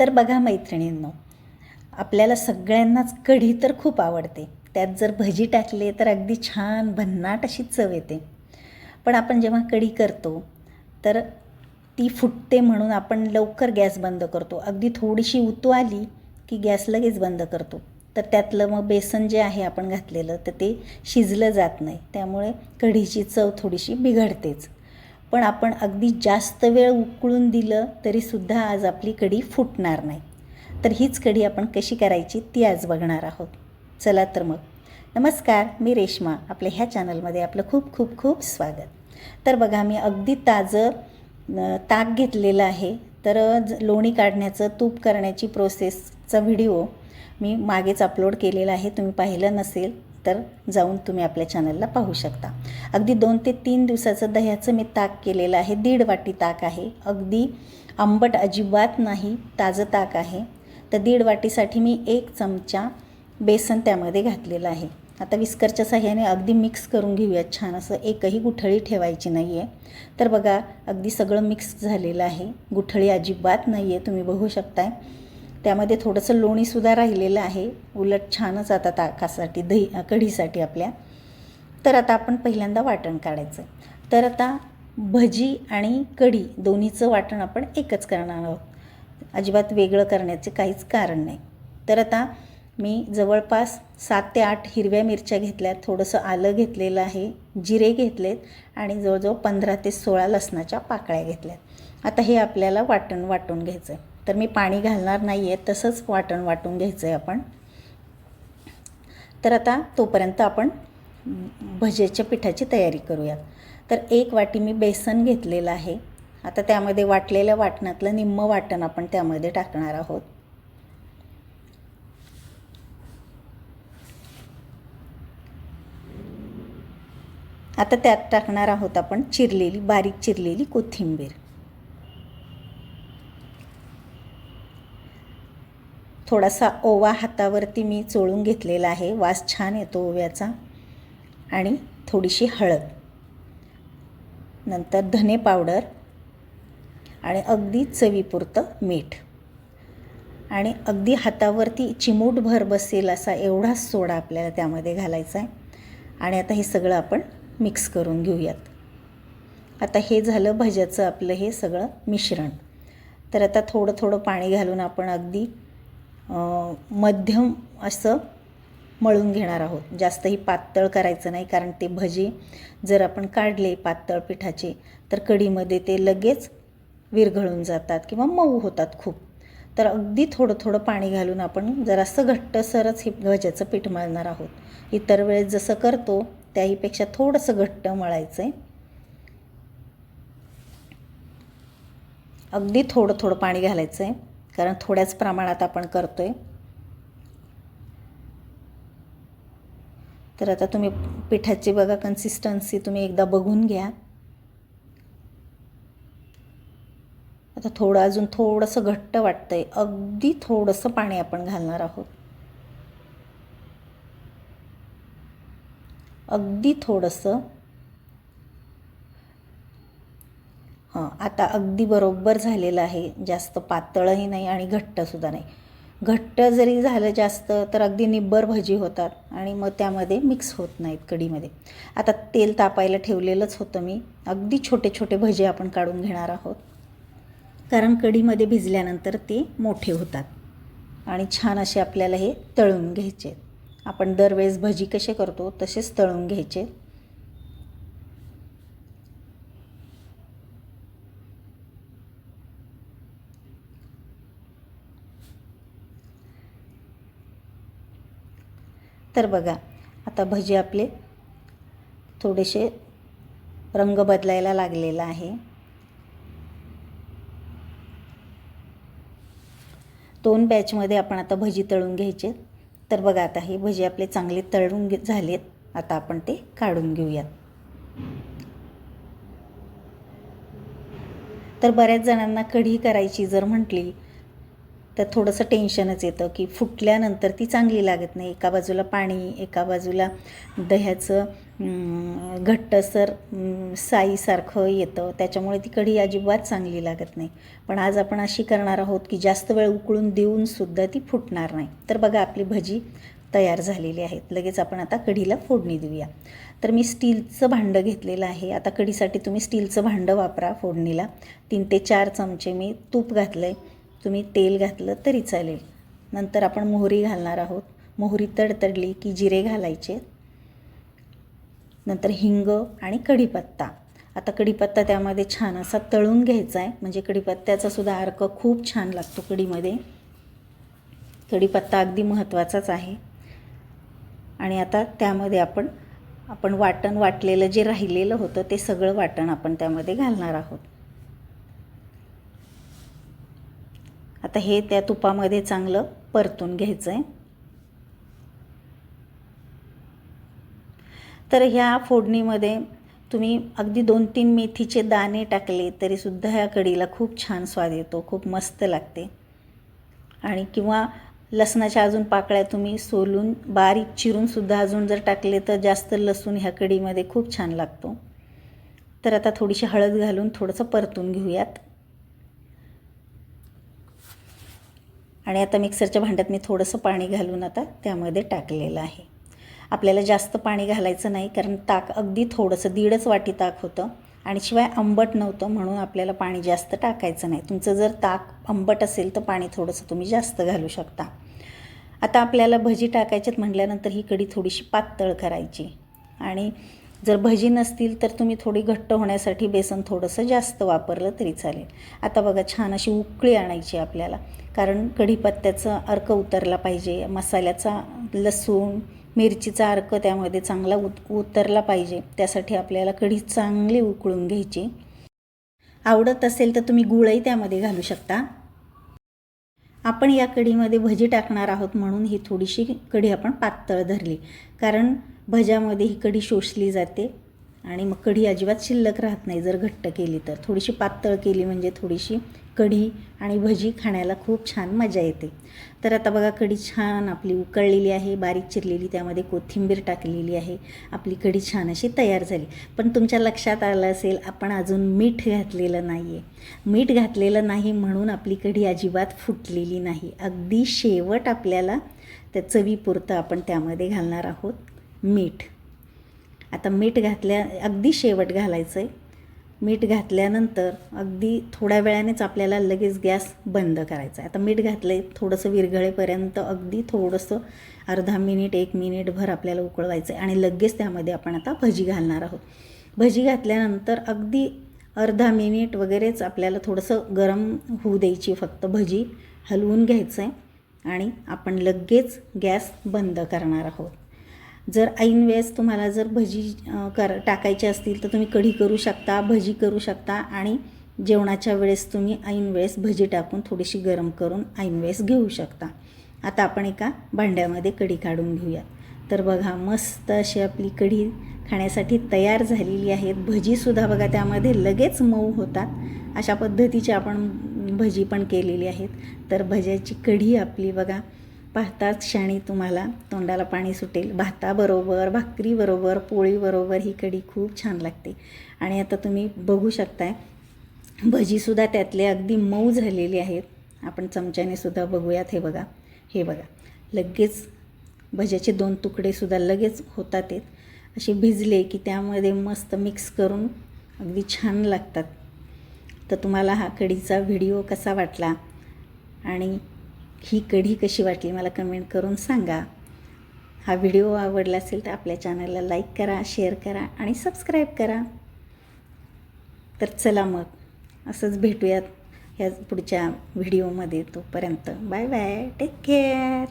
तर बघा मैत्रिणींनो आपल्याला सगळ्यांनाच कढी तर खूप आवडते. त्यात जर भजी टाकले तर अगदी छान भन्नाट अशी चव येते. पण आपण जेव्हा कढी करतो तर ती फुटते म्हणून आपण लवकर गॅस बंद करतो. अगदी थोडीशी उतू आली की गॅस लगेच बंद करतो. तर त्यातलं मग बेसन जे आहे आपण घातलेलं तर ते शिजलं जात नाही. त्यामुळे कढीची चव थोडीशी बिघडतेच. पण आपण अगदी जास्त वेळ उकळून दिलं तरीसुद्धा आज आपली कढी फुटणार नाही. तर हीच कढी आपण कशी करायची ती आज बघणार आहोत. चला तर मग. नमस्कार मी रेश्मा. आपल्या ह्या चॅनलमध्ये आपलं खूप खूप खूप स्वागत. तर बघा मी अगदी ताजं ताक घेतलेलं आहे. तर ज- लोणी काढण्याचं तूप करण्याची प्रोसेसचा व्हिडिओ मी मागेच अपलोड केलेला आहे. तुम्ही पाहिलं नसेल तर जाऊन तुम्ही आपल्या चॅनलला पाहू शकता. अगदी दोन ते तीन दिवसाचं दह्याचं मी ताक केलेलं आहे. दीड वाटी ताक आहे. अगदी आंबट अजिबात नाही ताजं ताक आहे. तर दीड वाटीसाठी मी एक चमचा बेसन त्यामध्ये घातलेलं आहे. आता विस्करच्या साह्याने अगदी मिक्स करून घेऊयात छान असं. एकही गुठळी ठेवायची नाही आहे तर बघा अगदी सगळं मिक्स झालेलं आहे. गुठळी अजिबात नाही आहे तुम्ही बघू शकताय. त्यामध्ये थोडंसं लोणीसुद्धा राहिलेलं आहे. उलट छानच आता ताकासाठी दही कढीसाठी आपल्या. तर आता आपण पहिल्यांदा वाटण काढायचं. तर आता भजी आणि कढी दोन्हीचं वाटण आपण एकच करणार आहोत. अजिबात वेगळं करण्याचे काहीच कारण नाही. तर आता मी जवळपास सात ते आठ हिरव्या मिरच्या घेतल्यात थोडंसं आलं घेतलेलं आहे जिरे घेतलेत आणि जवळजवळ पंधरा ते सोळा लसणाच्या पाकळ्या घेतल्यात. आता हे आपल्याला वाटण वाटून घ्यायचं आहे तर मी पाणी घालणार नाही आहे तसंच वाटण वाटून घ्यायचं आहे आपण. तर आता तोपर्यंत आपण भजेच्या पिठाची तयारी करूयात. तर एक वाटी मी बेसन घेतलेलं आहे. आता त्यामध्ये वाटलेल्या वाटणातलं निम्म वाटण आपण त्यामध्ये टाकणार आहोत. आता त्यात टाकणार आहोत आपण चिरलेली बारीक चिरलेली कोथिंबीर. थोडासा ओवा हातावरती मी चोळून घेतलेला आहे. वास छान येतो ओव्याचा. आणि थोडीशी हळद. नंतर धने पावडर आणि अगदी चवीपुरतं मीठ. आणि अगदी हातावरती चिमूटभर बसेल असा एवढाच सोडा आपल्याला त्यामध्ये घालायचा आहे. आणि आता हे सगळं आपण मिक्स करून घेऊयात. आता हे झालं भज्याचं आपलं हे सगळं मिश्रण. तर आता थोडं थोडं पाणी घालून आपण अगदी मध्यम असं मळून घेणार आहोत. जास्तही पातळ करायचं नाही कारण ते भजी जर आपण काढले पातळ पिठाचे तर कढीमध्ये ते लगेच विरघळून जातात किंवा मऊ होतात खूप. तर अगदी थोडं थोडं पाणी घालून आपण जरासं घट्टसरच हे भज्याचं पीठ मळणार आहोत. इतर वेळेस जसं करतो त्याहीपेक्षा थोडंसं घट्ट मळायचं आहे अगदी थोडं थोडं पाणी घालायचं आहे कारण थोड्याच प्रमाणात आपण करतो आहे तर आता तुम्ही पिठाची बघा कन्सिस्टन्सी तुम्ही एकदा बघून घ्या. आता थोडं अजून थोडंसं घट्ट वाटतं आहे अगदी थोडंसं पाणी आपण घालणार आहोत. अगदी थोडंसं. हां आता अगदी बरोबर झालेलं आहे. जास्त पातळही नाही आणि घट्टसुद्धा नाही. घट्ट जरी झालं जास्त तर अगदी निब्बर भजी होतात आणि मग त्यामध्ये मिक्स होत नाहीत कढीमध्ये. आता तेल तापायला ठेवलेलंच होतं मी. अगदी छोटे छोटे भजे आपण काढून घेणार आहोत. कारण कढीमध्ये भिजल्यानंतर ते मोठे होतात आणि छान असे आपल्याला हे तळून घ्यायचे आहेत. आपण दरवेळेस भजी कसे करतो तसेच तळून घ्यायचे तर बघा आता भजी आपले थोडेसे रंग बदलायला लागलेला आहे. दोन बॅचमध्ये आपण आता भजी तळून घ्यायचे. तर बघा आता हे भजी आपले चांगले तळून घे झालेत. आता आपण ते काढून घेऊयात. तर बऱ्याच जणांना कढी करायची जर म्हटली तर थोडंसं टेन्शनच येतं की फुटल्यानंतर ती चांगली लागत नाही. एका बाजूला पाणी एका बाजूला दह्याचं घट्टसर साईसारखं येतं. त्याच्यामुळे ती कढी अजिबात चांगली लागत नाही. पण आज आपण अशी करणार आहोत की जास्त वेळ उकळून देऊनसुद्धा ती फुटणार नाही. तर बघा आपली भजी तयार झालेली आहेत लगेच आपण आता कढीला फोडणी देऊया. तर मी स्टीलचं भांडं घेतलेलं आहे. आता कढीसाठी तुम्ही स्टीलचं भांडं वापरा फोडणीला. तीन ते चार चमचे मी तूप घातलं आहे तुम्ही तेल घातलं तरी चालेल. नंतर आपण मोहरी घालणार आहोत. मोहरी तडतडली की जिरे घालायचे. नंतर हिंग आणि कढीपत्ता. आता कढीपत्ता त्यामध्ये छान असा तळून घ्यायचा आहे म्हणजे कढीपत्त्याचा सुद्धा अर्क खूप छान लागतो कढीमध्ये. कढीपत्ता अगदी महत्त्वाचाच आहे. आणि आता त्यामध्ये आपण आपण वाटण वाटलेलं जे राहिलेलं होतं ते सगळं वाटण आपण त्यामध्ये घालणार आहोत. आता हे त्या तुपामध्ये चांगलं परतून घ्यायचं आहे तर ह्या फोडणीमध्ये तुम्ही अगदी दोन तीन मेथीचे दाणे टाकले तरीसुद्धा ह्या कढीला खूप छान स्वाद येतो खूप मस्त लागते. आणि किंवा लसणाच्या अजून पाकळ्या तुम्ही सोलून बारीक चिरूनसुद्धा अजून जर टाकले तर जास्त लसूण ह्या कढीमध्ये खूप छान लागतो. तर आता थोडीशी हळद घालून थोडंसं परतून घेऊयात. आणि आता मिक्सरच्या भांड्यात मी थोडंसं पाणी घालून आता त्यामध्ये टाकलेलं आहे. आपल्याला जास्त पाणी घालायचं नाही कारण ताक अगदी थोडंसं दीडच वाटी ताक होतं आणि शिवाय आंबट नव्हतं म्हणून आपल्याला पाणी जास्त टाकायचं नाही. तुमचं जर ताक आंबट असेल तर पाणी थोडंसं तुम्ही जास्त घालू शकता. आता आपल्याला भजी टाकायच्यात म्हटल्यानंतर ही कढी थोडीशी पातळ करायची. आणि जर भजी नसतील तर तुम्ही थोडी घट्ट होण्यासाठी बेसन थोडंसं जास्त वापरलं तरी चालेल. आता बघा छान अशी उकळी आणायची आपल्याला. कारण कढीपत्त्याचा अर्क उतरला पाहिजे मसाल्याचा लसूण मिरचीचा अर्क त्यामध्ये चांगला उत उतरला पाहिजे. त्यासाठी आपल्याला कढी चांगली उकळून घ्यायची. आवडत असेल तर तुम्ही गुळही त्यामध्ये घालू शकता. आपण या कढीमध्ये भजी टाकणार आहोत म्हणून ही थोडीशी कढी आपण पातळ धरली. कारण भज्यामध्ये ही कढी शोषली जाते आणि मग कढी अजिबात शिल्लक राहत नाही. जर घट्ट केली तर. थोडीशी पातळ केली म्हणजे थोडीशी कढी आणि भजी खाण्याला खूप छान मजा येते. तर आता बघा कढी छान आपली उकळलेली आहे बारीक चिरलेली त्यामध्ये कोथिंबीर टाकलेली आहे. आपली कढी छान अशी तयार झाली. पण तुमच्या लक्षात आलं असेल आपण अजून मीठ घातलेलं नाही आहे मीठ घातलेलं नाही म्हणून आपली कढी अजिबात फुटलेली नाही. अगदी शेवट आपल्याला त्या चवीपुरतं आपण त्यामध्ये घालणार आहोत. मीठ. आता मीठ घातल्या अगदी शेवट घालायचं आहे मीठ घातल्यानंतर अगदी थोड्या वेळानेच आपल्याला लगेच गॅस बंद करायचा आहे आता मीठ घातलं आहे थोडंसं विरघळेपर्यंत अगदी थोडंसं अर्धा मिनिट एक मिनिटभर आपल्याला उकळवायचं आहे आणि लगेच त्यामध्ये आपण आता भजी घालणार आहोत. भजी घातल्यानंतर अगदी अर्धा मिनिट वगैरेच आपल्याला थोडंसं गरम होऊ द्यायची फक्त भजी हलवून घ्यायचं आहे आणि आपण लगेच गॅस बंद करणार आहोत. जर ऐन वेळेस तुम्हाला जर भजी कर टाकायची असतील तर तुम्ही कढी करू शकता भजी करू शकता आणि जेवणाच्या वेळेस तुम्ही ऐन वेळेस भजी टाकून थोडीशी गरम करून ऐन वेळेस घेऊ शकता. आता आपण एका भांड्यामध्ये कढी काढून घेऊयात. तर बघा मस्त अशी आपली कढी खाण्यासाठी तयार झालेली आहेत. भजीसुद्धा बघा त्यामध्ये लगेच मऊ होतात. अशा पद्धतीची आपण भजी पण केलेली आहेत. तर भज्याची कढी आपली बघा पाहताच क्षणी तुम्हाला तोंडाला पाणी सुटेल. भाताबरोबर भाकरीबरोबर पोळीबरोबर ही कढी खूप छान लागते. आणि आता तुम्ही बघू शकताय भजीसुद्धा त्यातले अगदी मऊ झालेली आहेत. आपण चमच्याने सुद्धा बघूयात हे बघा. हे बघा. लगेच भज्याचे दोन तुकडेसुद्धा लगेच होतात आहेत असे भिजले की त्यामध्ये मस्त मिक्स करून अगदी छान लागतात. तर तुम्हाला हा कढीचा व्हिडिओ कसा वाटला? आणि ही कढी कशी वाटली मला कमेंट करून सांगा. हा व्हिडिओ आवडला असेल तर आपल्या चॅनलला लाईक करा शेअर करा आणि सबस्क्राईब करा. तर चला मग असंच भेटूयात ह्या पुढच्या व्हिडिओमध्ये तोपर्यंत. Bye bye take care